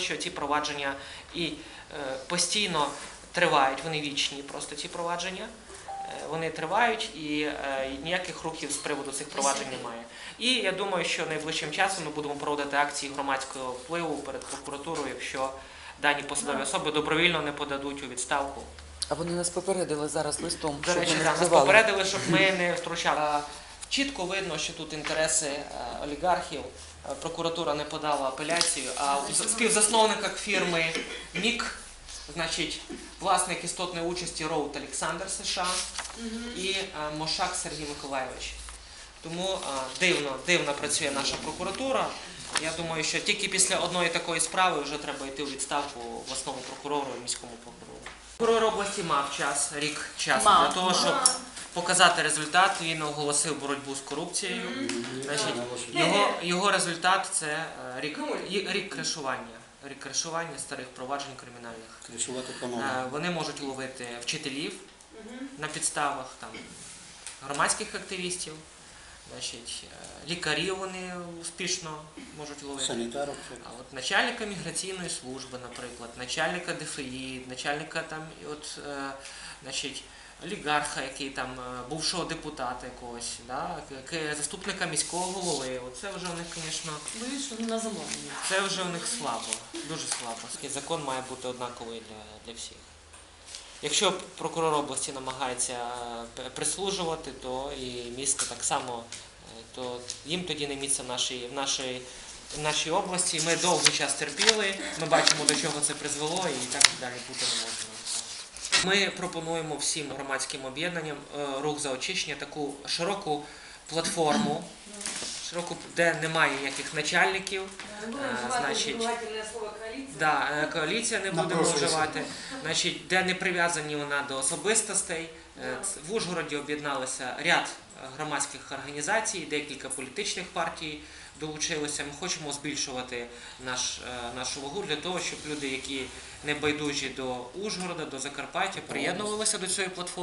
що ці провадження і е, постійно тривають, вони вічні, просто ці провадження. Е, Вони тривають і е, ніяких рухів з приводу цих проваджень немає. І я думаю, що найближчим часом ми будемо проводити акції громадського впливу перед прокуратурою, якщо дані посадові особи добровільно не подадуть у відставку. А вони нас попередили зараз листом, До щоб речі, ми не да, нас попередили, щоб ми не втручали. Чітко видно, що тут інтереси е, олігархів. Е, Прокуратура не подала апеляцію, а в співзасновниках фірми МІК, значить, власник істотної участі Роут Олександр США і е, Мошак Сергій Миколайович. Тому дивно, дивно працює наша прокуратура. Я думаю, що тільки після одної такої справи вже треба йти у відставку обласному прокурору і міському прокурору. Прокурор області мав час, рік часу Мав. для того, щоб показати результат. Він оголосив боротьбу з корупцією. Значить, його, його результат це е, рік, рік кришування. Рік кришування старих проваджень кримінальних. Е, Вони можуть ловити вчителів на підставах, там, громадських активістів, значить, е, лікарів вони успішно можуть ловити. санітарок. А от начальника міграційної служби, наприклад, начальника ДФІ, начальника там, і от, е, значить, олігарха, який там е, бувшого депутата якогось, да, заступника міського голови. Оце вже у них, звісно, Боюсь, на замовлення. це вже у них слабо, дуже слабо. Такий закон має бути однаковий для, для всіх. Якщо прокурор області намагається е, прислужувати, то і місто так само, е, то їм тоді не місце в нашій, в нашій, в нашій області. Ми довгий час терпіли, ми бачимо, до чого це призвело, і так далі бути не може. Ми пропонуємо всім громадським об'єднанням е, рух за очищення таку широку платформу, широку, де немає ніяких начальників. Е, значить. Да, е, коаліція не будемо вживати. Значить, де не прив'язані вона до особистостей. В Ужгороді об'єдналися ряд громадських організацій, декілька політичних партій долучилися. Ми хочемо збільшувати наш, е, нашу вагу для того, щоб люди, які не байдужі до Ужгорода, до Закарпаття, приєднувалися до цієї платформи.